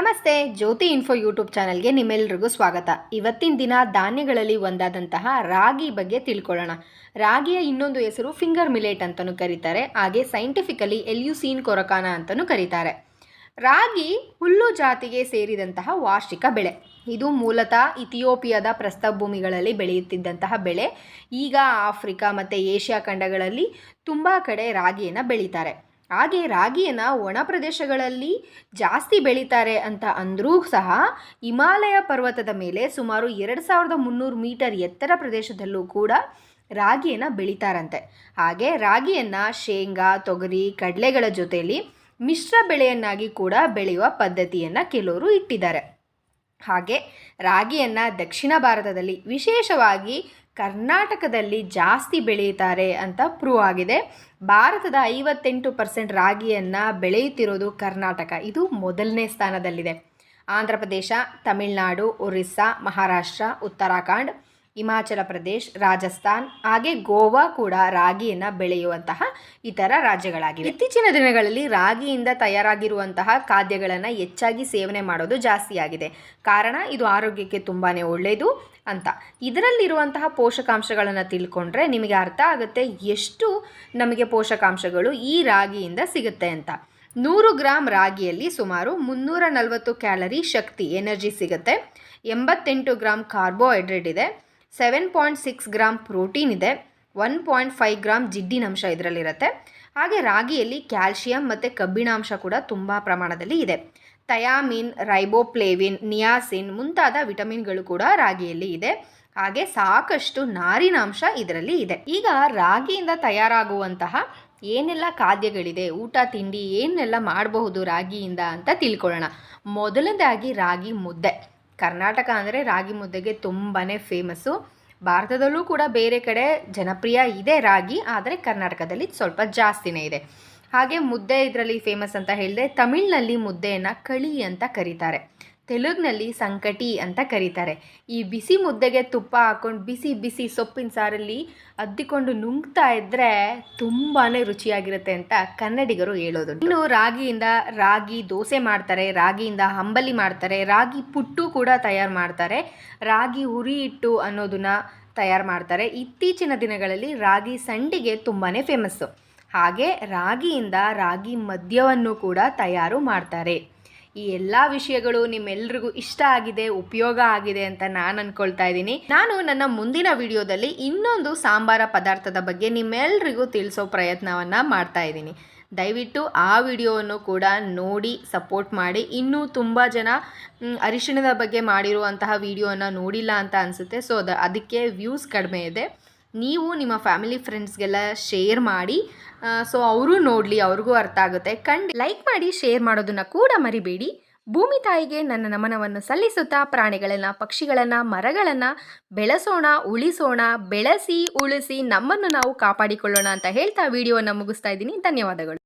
ನಮಸ್ತೆ, ಜ್ಯೋತಿ info YouTube ಚಾನಲ್ಗೆ ನಿಮ್ಮೆಲ್ಲರಿಗೂ ಸ್ವಾಗತ. ಇವತ್ತಿನ ದಿನ ಧಾನ್ಯಗಳಲ್ಲಿ ಒಂದಾದಂತಹ ರಾಗಿ ಬಗ್ಗೆ ತಿಳ್ಕೊಳ್ಳೋಣ. ರಾಗಿಯ ಇನ್ನೊಂದು ಹೆಸರು ಫಿಂಗರ್ ಮಿಲೇಟ್ ಅಂತಲೂ ಕರೀತಾರೆ. ಹಾಗೆ ಸೈಂಟಿಫಿಕಲಿ ಎಲ್ಯುಸೀನ್ ಕೊರಕಾನ ಅಂತಲೂ ಕರೀತಾರೆ. ರಾಗಿ ಹುಲ್ಲು ಜಾತಿಗೆ ಸೇರಿದಂತಹ ವಾರ್ಷಿಕ ಬೆಳೆ. ಇದು ಮೂಲತಃ ಇಥಿಯೋಪಿಯಾದ ಪ್ರಸ್ಥಭೂಮಿಗಳಲ್ಲಿ ಬೆಳೆಯುತ್ತಿದ್ದಂತಹ ಬೆಳೆ. ಈಗ ಆಫ್ರಿಕಾ ಮತ್ತು ಏಷ್ಯಾ ಖಂಡಗಳಲ್ಲಿ ತುಂಬ ಕಡೆ ರಾಗಿಯನ್ನು ಬೆಳೀತಾರೆ. ಹಾಗೆ ರಾಗಿಯನ್ನು ಒಣ ಪ್ರದೇಶಗಳಲ್ಲಿ ಜಾಸ್ತಿ ಬೆಳೀತಾರೆ ಅಂತ ಅಂದರೂ ಸಹ ಹಿಮಾಲಯ ಪರ್ವತದ ಮೇಲೆ ಸುಮಾರು ಎರಡು ಸಾವಿರದ ಮುನ್ನೂರು ಮೀಟರ್ ಎತ್ತರ ಪ್ರದೇಶದಲ್ಲೂ ಕೂಡ ರಾಗಿಯನ್ನು ಬೆಳೀತಾರಂತೆ. ಹಾಗೆ ರಾಗಿಯನ್ನು ಶೇಂಗಾ, ತೊಗರಿ, ಕಡಲೆಗಳ ಜೊತೆಯಲ್ಲಿ ಮಿಶ್ರ ಬೆಳೆಯನ್ನಾಗಿ ಕೂಡ ಬೆಳೆಯುವ ಪದ್ಧತಿಯನ್ನು ಕೆಲವರು ಇಟ್ಟಿದ್ದಾರೆ. ಹಾಗೆ ರಾಗಿಯನ್ನು ದಕ್ಷಿಣ ಭಾರತದಲ್ಲಿ ವಿಶೇಷವಾಗಿ ಕರ್ನಾಟಕದಲ್ಲಿ ಜಾಸ್ತಿ ಬೆಳೆಯುತ್ತಾರೆ ಅಂತ ಪ್ರೂವ್ ಆಗಿದೆ. ಭಾರತದ ಐವತ್ತೆಂಟು ಪರ್ಸೆಂಟ್ ರಾಗಿಯನ್ನು ಬೆಳೆಯುತ್ತಿರೋದು ಕರ್ನಾಟಕ. ಇದು ಮೊದಲನೇ ಸ್ಥಾನದಲ್ಲಿದೆ. ಆಂಧ್ರ ಪ್ರದೇಶ, ತಮಿಳುನಾಡು, ಒರಿಸ್ಸಾ, ಮಹಾರಾಷ್ಟ್ರ, ಉತ್ತರಾಖಂಡ್ ಹಿಮಾಚಲ ಪ್ರದೇಶ್, ರಾಜಸ್ಥಾನ್, ಹಾಗೆ ಗೋವಾ ಕೂಡ ರಾಗಿಯನ್ನು ಬೆಳೆಯುವಂತಹ ಇತರ ರಾಜ್ಯಗಳಾಗಿವೆ. ಇತ್ತೀಚಿನ ದಿನಗಳಲ್ಲಿ ರಾಗಿಯಿಂದ ತಯಾರಾಗಿರುವಂತಹ ಖಾದ್ಯಗಳನ್ನು ಹೆಚ್ಚಾಗಿ ಸೇವನೆ ಮಾಡೋದು ಜಾಸ್ತಿ ಆಗಿದೆ. ಕಾರಣ, ಇದು ಆರೋಗ್ಯಕ್ಕೆ ತುಂಬಾ ಒಳ್ಳೆಯದು ಅಂತ. ಇದರಲ್ಲಿರುವಂತಹ ಪೋಷಕಾಂಶಗಳನ್ನು ತಿಳ್ಕೊಂಡ್ರೆ ನಿಮಗೆ ಅರ್ಥ ಆಗುತ್ತೆ ಎಷ್ಟು ನಮಗೆ ಪೋಷಕಾಂಶಗಳು ಈ ರಾಗಿಯಿಂದ ಸಿಗುತ್ತೆ ಅಂತ. ನೂರು ಗ್ರಾಮ್ ರಾಗಿಯಲ್ಲಿ ಸುಮಾರು ಮುನ್ನೂರ ನಲವತ್ತು ಕ್ಯಾಲರಿ ಶಕ್ತಿ, ಎನರ್ಜಿ ಸಿಗುತ್ತೆ. ಎಂಬತ್ತೆಂಟು ಗ್ರಾಮ್ ಕಾರ್ಬೋಹೈಡ್ರೇಟ್ ಇದೆ. Seven point six gram protein ಇದೆ ಒನ್ ಪಾಯಿಂಟ್ ಫೈವ್ ಗ್ರಾಮ್ ಜಿಡ್ಡಿನಂಶ ಇದರಲ್ಲಿರುತ್ತೆ. ಹಾಗೆ ರಾಗಿಯಲ್ಲಿ ಕ್ಯಾಲ್ಶಿಯಂ ಮತ್ತು ಕಬ್ಬಿಣಾಂಶ ಕೂಡ ತುಂಬ ಪ್ರಮಾಣದಲ್ಲಿ ಇದೆ. ಥಯಾಮಿನ್ ರೈಬೋಪ್ಲೇವಿನ್ ನಿಯಾಸಿನ್ ಮುಂತಾದ ವಿಟಮಿನ್ಗಳು ಕೂಡ ರಾಗಿಯಲ್ಲಿ ಇದೆ. ಹಾಗೆ ಸಾಕಷ್ಟು ನಾರಿನಾಂಶ ಇದರಲ್ಲಿ ಇದೆ. ಈಗ ರಾಗಿಯಿಂದ ತಯಾರಾಗುವಂತಹ ಏನೆಲ್ಲ ಖಾದ್ಯಗಳಿದೆ, ಊಟ, ತಿಂಡಿ ಏನೆಲ್ಲ ಮಾಡಬಹುದು ರಾಗಿಯಿಂದ ಅಂತ ತಿಳ್ಕೊಳ್ಳೋಣ. ಮೊದಲನೇದಾಗಿ ರಾಗಿ ಮುದ್ದೆ. ಕರ್ನಾಟಕ ಅಂದರೆ ರಾಗಿ ಮುದ್ದೆಗೆ ತುಂಬಾ ಫೇಮಸ್ಸು ಭಾರತದಲ್ಲೂ ಕೂಡ ಬೇರೆ ಕಡೆ ಜನಪ್ರಿಯ ಇದೆ ರಾಗಿ, ಆದರೆ ಕರ್ನಾಟಕದಲ್ಲಿ ಸ್ವಲ್ಪ ಜಾಸ್ತಿನೇ ಇದೆ. ಹಾಗೆ ಮುದ್ದೆ ಇದರಲ್ಲಿ ಫೇಮಸ್ ಅಂತ ಹೇಳಿದೆ ತಮಿಳ್ನಲ್ಲಿ ಮುದ್ದೆಯನ್ನು ಕಳಿ ಅಂತ ಕರೀತಾರೆ. ತೆಲುಗಿನಲ್ಲಿ ಸಂಕಟಿ ಅಂತ ಕರೀತಾರೆ. ಈ ಬಿಸಿ ಮುದ್ದೆಗೆ ತುಪ್ಪ ಹಾಕ್ಕೊಂಡು ಬಿಸಿ ಬಿಸಿ ಸೊಪ್ಪಿನ ಸಾರಲ್ಲಿ ಅದ್ದಿಕೊಂಡು ನುಂಗ್ತಾ ಇದ್ದರೆ ತುಂಬಾ ರುಚಿಯಾಗಿರುತ್ತೆ ಅಂತ ಕನ್ನಡಿಗರು ಹೇಳೋದು. ಇನ್ನು ರಾಗಿಯಿಂದ ರಾಗಿ ದೋಸೆ ಮಾಡ್ತಾರೆ, ರಾಗಿಯಿಂದ ಹಂಬಲಿ ಮಾಡ್ತಾರೆ, ರಾಗಿ ಪುಟ್ಟು ಕೂಡ ತಯಾರು ಮಾಡ್ತಾರೆ. ರಾಗಿ ಹುರಿ ಹಿಟ್ಟು ಅನ್ನೋದನ್ನ ತಯಾರು ಮಾಡ್ತಾರೆ. ಇತ್ತೀಚಿನ ದಿನಗಳಲ್ಲಿ ರಾಗಿ ಸಂಡಿಗೆ ತುಂಬಾ ಫೇಮಸ್ಸು. ಹಾಗೆ ರಾಗಿಯಿಂದ ರಾಗಿ ಮದ್ಯವನ್ನು ಕೂಡ ತಯಾರು ಮಾಡ್ತಾರೆ. ಈ ಎಲ್ಲ ವಿಷಯಗಳು ನಿಮ್ಮೆಲ್ರಿಗೂ ಇಷ್ಟ ಆಗಿದೆ, ಉಪಯೋಗ ಆಗಿದೆ ಅಂತ ನಾನು ಅನ್ಕೊಳ್ತಾ ಇದ್ದೀನಿ. ನಾನು ನನ್ನ ಮುಂದಿನ ವಿಡಿಯೋದಲ್ಲಿ ಇನ್ನೊಂದು ಸಾಂಬಾರ ಪದಾರ್ಥದ ಬಗ್ಗೆ ನಿಮ್ಮೆಲ್ರಿಗೂ ತಿಳಿಸೋ ಪ್ರಯತ್ನವನ್ನು ಮಾಡ್ತಾ ಇದ್ದೀನಿ. ದಯವಿಟ್ಟು ಆ ವಿಡಿಯೋವನ್ನು ಕೂಡ ನೋಡಿ, ಸಪೋರ್ಟ್ ಮಾಡಿ. ಇನ್ನೂ ತುಂಬ ಜನ ಅರಿಶಿಣದ ಬಗ್ಗೆ ಮಾಡಿರುವಂತಹ ವಿಡಿಯೋನ ನೋಡಿಲ್ಲ ಅಂತ ಅನಿಸುತ್ತೆ. ಸೊ ಅದ ಅದಕ್ಕೆ ವ್ಯೂಸ್ ಕಡಿಮೆ ಇದೆ. ನೀವು ನಿಮ್ಮ ಫ್ಯಾಮಿಲಿ ಫ್ರೆಂಡ್ಸ್ಗೆಲ್ಲ ಶೇರ್ ಮಾಡಿ ಸೊ ಅವರು ನೋಡಲಿ, ಅವ್ರಿಗೂ ಅರ್ಥ ಆಗುತ್ತೆ. ಕಂಡು ಲೈಕ್ ಮಾಡಿ ಶೇರ್ ಮಾಡೋದನ್ನು ಕೂಡ ಮರಿಬೇಡಿ. ಭೂಮಿ ತಾಯಿಗೆ ನನ್ನ ನಮನವನ್ನು ಸಲ್ಲಿಸುತ್ತಾ, ಪ್ರಾಣಿಗಳನ್ನು, ಪಕ್ಷಿಗಳನ್ನು, ಮರಗಳನ್ನು ಬೆಳೆಸೋಣ, ಉಳಿಸೋಣ, ಬೆಳೆಸಿ, ಉಳಿಸಿ ನಮ್ಮನ್ನು ನಾವು ಕಾಪಾಡಿಕೊಳ್ಳೋಣ ಅಂತ ಹೇಳ್ತಾ ವಿಡಿಯೋವನ್ನು ಮುಗಿಸ್ತಾ ಇದ್ದೀನಿ. ಧನ್ಯವಾದಗಳು.